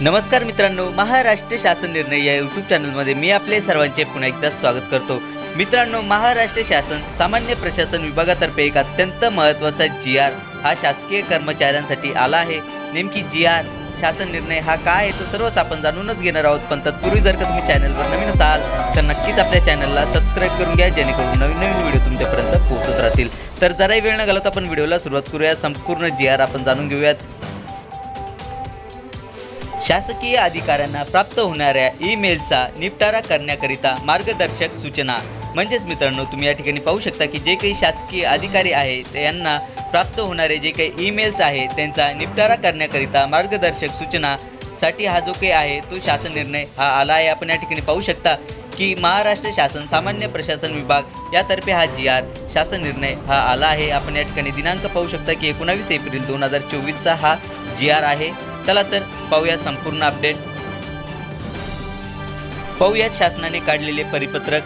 नमस्कार मित्रांनो महाराष्ट्र शासन निर्णय या यूट्यूब चॅनलमध्ये मी आपले सर्वांचे पुन्हा एकदा स्वागत करतो. मित्रांनो महाराष्ट्र शासन सामान्य प्रशासन विभागातर्फे एक अत्यंत महत्त्वाचा जी आर हा शासकीय कर्मचाऱ्यांसाठी आला आहे. नेमकी जी आर शासन निर्णय हा काय आहे तो सर्वच आपण जाणूनच घेणार आहोत. पण तत्पूर्वी जर का तुम्ही चॅनलवर नवीन असाल तर नक्कीच आपल्या चॅनलला सबस्क्राईब करून घ्या जेणेकरून नवीन नवीन व्हिडिओ तुमच्यापर्यंत पोहोचत राहतील. तर जराही वेळ न घालवता आपण व्हिडिओला सुरुवात करूया. संपूर्ण जी आर आपण जाणून घेऊयात. शासकीय अधिकाऱ्यांना प्राप्त होणाऱ्या ईमेलचा निपटारा करण्याकरिता मार्गदर्शक सूचना. म्हणजेच मित्रांनो तुम्ही या ठिकाणी पाहू शकता की जे काही शासकीय अधिकारी आहेत ते यांना प्राप्त होणारे जे काही ईमेल्स आहेत त्यांचा निपटारा करण्याकरिता मार्गदर्शक सूचनासाठी हा जो काही आहे तो शासन निर्णय हा आला आहे. आपण या ठिकाणी पाहू शकता की महाराष्ट्र शासन सामान्य प्रशासन विभाग यातर्फे हा जी आर शासन निर्णय हा आला आहे. आपण या ठिकाणी दिनांक पाहू शकता की एकोणावीस एप्रिल दोन हजार चोवीसचा हा जी आर आहे. चला तर पाहूया संपूर्ण अपडेट पाहूया शासनाने काढलेले परिपत्रक.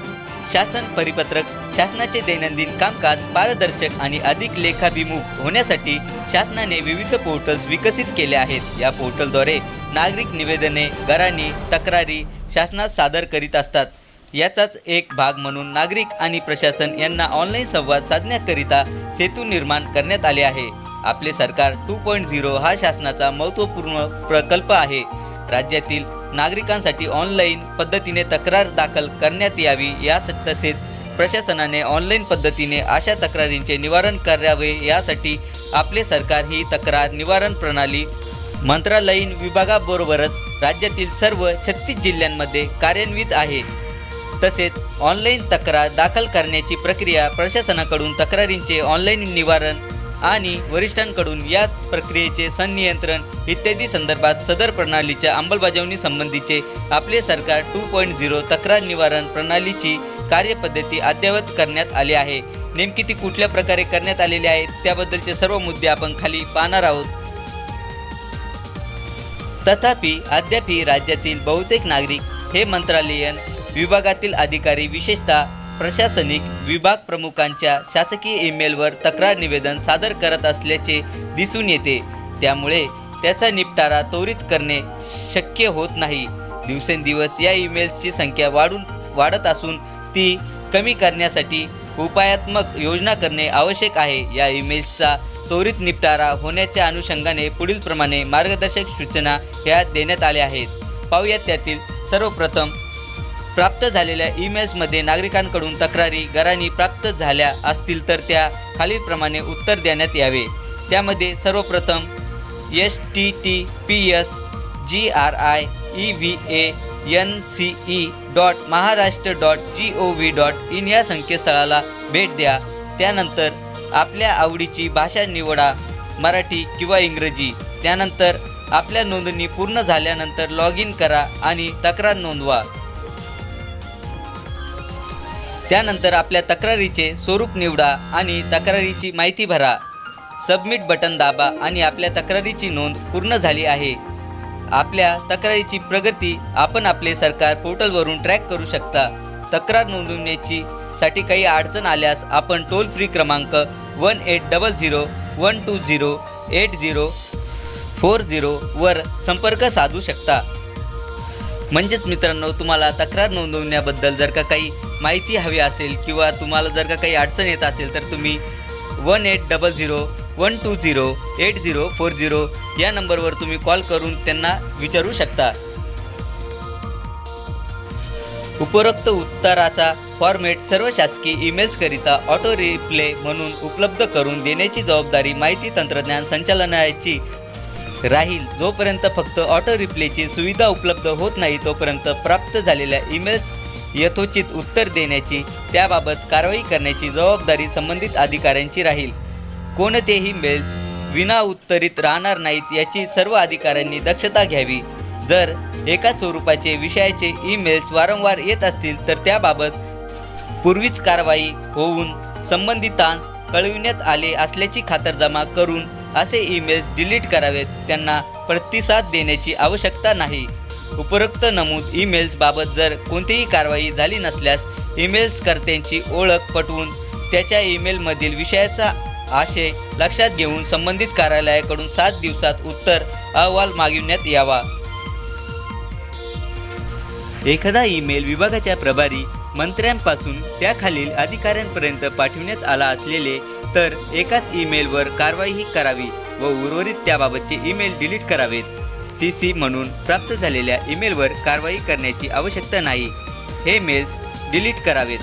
शासन परिपत्रक शासनाचे दैनंदिन कामकाज पारदर्शक आणि अधिक लेखाभिमुख होण्यासाठी शासनाने विविध पोर्टल्स विकसित केले आहेत. या पोर्टलद्वारे नागरिक निवेदने घराणी तक्रारी शासनात सादर करीत असतात. याचाच एक भाग म्हणून नागरिक आणि प्रशासन यांना ऑनलाईन संवाद साधण्याकरिता सेतू निर्माण करण्यात आले आहे. आपले सरकार टू पॉईंट झिरो हा शासनाचा महत्त्वपूर्ण प्रकल्प आहे. राज्यातील नागरिकांसाठी ऑनलाईन पद्धतीने तक्रार दाखल करण्यात यावी या तसेच प्रशासनाने ऑनलाईन पद्धतीने अशा तक्रारींचे निवारण करावे यासाठी आपले सरकार ही तक्रार निवारण प्रणाली मंत्रालयीन विभागाबरोबरच राज्यातील सर्व छत्तीस जिल्ह्यांमध्ये कार्यान्वित आहे. तसेच ऑनलाईन तक्रार दाखल करण्याची प्रक्रिया प्रशासनाकडून तक्रारींचे ऑनलाईन निवारण आणि वरिष्ठांकडून या प्रक्रियेचे संनियंत्रण इत्यादी संदर्भात सदर प्रणालीच्या अंमलबजावणी संबंधीचे आपले सरकार टू पॉईंट झिरो तक्रार निवारण प्रणालीची कार्यपद्धती अद्ययावत करण्यात आली आहे. नेमकी ती कुठल्या प्रकारे करण्यात आलेली आहे त्याबद्दलचे सर्व मुद्दे आपण खाली पाहणार आहोत. तथापि अद्यापही राज्यातील बहुतेक नागरिक हे मंत्रालयीन विभागातील अधिकारी विशेषतः प्रशासनिक विभाग प्रमुखांच्या शासकीय ईमेलवर तक्रार निवेदन सादर करत असल्याचे दिसून येते. त्यामुळे त्याचा निपटारा त्वरित करणे शक्य होत नाही. दिवसेंदिवस या ईमेल्सची संख्या वाढून वाढत असून ती कमी करण्यासाठी उपायात्मक योजना करणे आवश्यक आहे. या ईमेल्सचा त्वरित निपटारा होण्याच्या अनुषंगाने पुढीलप्रमाणे मार्गदर्शक सूचना ह्या देण्यात आल्या आहेत. पाहूयात त्यातील सर्वप्रथम प्राप्त झालेल्या ईमेल्समध्ये नागरिकांकडून तक्रारी घरांनी प्राप्त झाल्या असतील तर त्या खालीलप्रमाणे उत्तर देण्यात यावे. त्यामध्ये सर्वप्रथम S T T P S G R I E V A N C E dot Maharashtra dot G O V dot in या संकेतस्थळाला भेट द्या. त्यानंतर आपल्या आवडीची भाषा निवडा मराठी किंवा इंग्रजी. त्यानंतर आपल्या नोंदणी पूर्ण झाल्यानंतर लॉग इन करा आणि तक्रार नोंदवा. त्यानंतर आपल्या तक्रारीचे स्वरूप निवडा आणि तक्रारीची माहिती भरा. सबमिट बटन दाबा आणि आपल्या तक्रारीची नोंद पूर्ण झाली आहे. आपल्या तक्रारीची प्रगती आपण आपले सरकार पोर्टलवरून ट्रॅक करू शकता. तक्रार नोंदवण्याची साठी काही अडचण आल्यास आपण टोल फ्री क्रमांक one eight double zero one two zero eight zero four झिरोवर संपर्क साधू शकता. म्हणजेच मित्रांनो तुम्हाला तक्रार नोंदवण्याबद्दल जर का काही माहिती हवी असेल किंवा तुम्हाला जर का काही अडचण येत असेल तर तुम्ही one eight double zero one two zero eight zero four zero या नंबरवर तुम्ही कॉल करून त्यांना विचारू शकता. उपरोक्त उत्तराचा फॉर्मेट सर्व शासकीय ईमेल्सकरिता ऑटो रिप्ले म्हणून उपलब्ध करून देण्याची जबाबदारी माहिती तंत्रज्ञान संचालनालयाची राहील. जोपर्यंत फक्त ऑटो रिप्लेची सुविधा उपलब्ध होत नाही तोपर्यंत प्राप्त झालेल्या ईमेल्स यथोचित उत्तर देण्याची त्याबाबत कारवाई करण्याची जबाबदारी संबंधित अधिकाऱ्यांची राहील. कोणतेही मेल्स विना उत्तरित राहणार नाहीत याची सर्व अधिकाऱ्यांनी दक्षता घ्यावी. जर एका स्वरूपाचे विषयाचे ईमेल्स वारंवार येत असतील तर त्याबाबत पूर्वीच कारवाई होऊन संबंधितांस कळविण्यात आले असल्याची खातरजमा करून असे ईमेल्स डिलीट करावेत त्यांना प्रतिसाद देण्याची आवश्यकता नाही. उपरोक्त नमूद ईमेल्सबाबत जर कोणतीही कारवाई झाली नसल्यास ईमेल्सकर्त्यांची ओळख पटवून त्याच्या ईमेलमधील विषयाचा आशय लक्षात घेऊन संबंधित कार्यालयाकडून सात दिवसात उत्तर अहवाल मागविण्यात यावा. एखादा ईमेल विभागाच्या प्रभारी मंत्र्यांपासून त्याखालील अधिकाऱ्यांपर्यंत पाठविण्यात आला असलेले तर एकाच ईमेलवर कारवाईही करावी व उर्वरित त्याबाबतचे ईमेल डिलीट करावेत. सी सी म्हणून प्राप्त झालेल्या ईमेलवर कारवाई करण्याची आवश्यकता नाही. हे मेल्स डिलीट करावेत.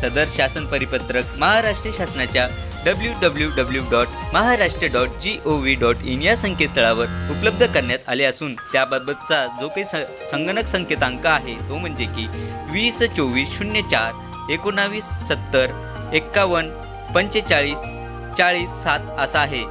सदर शासन परिपत्रक महाराष्ट्र शासनाच्या W W W dot Maharashtra dot G O V dot in या संकेतस्थळावर उपलब्ध करण्यात आले असून त्याबाबतचा जो काही संगणक संकेतांक आहे तो म्हणजे की वीस चोवीस शून्य चार एकोणावीस सत्तर एक्कावन्न पंचेचाळीस चाळीस सात असा आहे.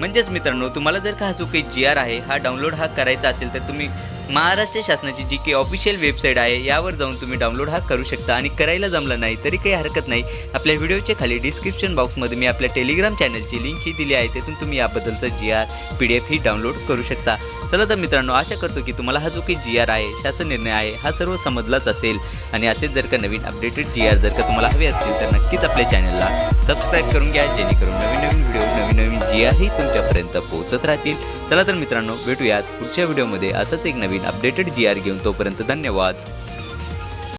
म्हणजेच मित्रांनो तुम्हाला जर का हा जो काही जी आर आहे हा डाउनलोड हा करायचा असेल तर तुम्ही महाराष्ट्र शासनाची जी काही ऑफिशियल वेबसाईट आहे यावर जाऊन तुम्ही डाउनलोड हा करू शकता. आणि करायला जमला नाही तरी काही हरकत नाही. आपल्या व्हिडिओच्या खाली डिस्क्रिप्शन बॉक्समध्ये मी आपल्या टेलिग्राम चॅनलची लिंक ही दिली आहे तिथून तुम्ही याबद्दलचा G R P D F ही डाउनलोड करू शकता. चला तर मित्रांनो आशा करतो की तुम्हाला हा जो काही जी आर आहे शासन निर्णय आहे हा सर्व समजलाच असेल. आणि असेच जर का नवीन अपडेटेड जी आर जर का तुम्हाला हवे असतील तर नक्कीच आपल्या चॅनलला सबस्क्राईब करून घ्या जेणेकरून नवीन नवीन व्हिडिओ नवीन नवीन जी आरही तुमच्यापर्यंत पोहोचत राहतील. चला तर मित्रांनो भेटूयात पुढच्या व्हिडिओमध्ये असंच एक नवीन नवीन अपडेटेड जी आर घेऊन तोपर्यंत धन्यवाद.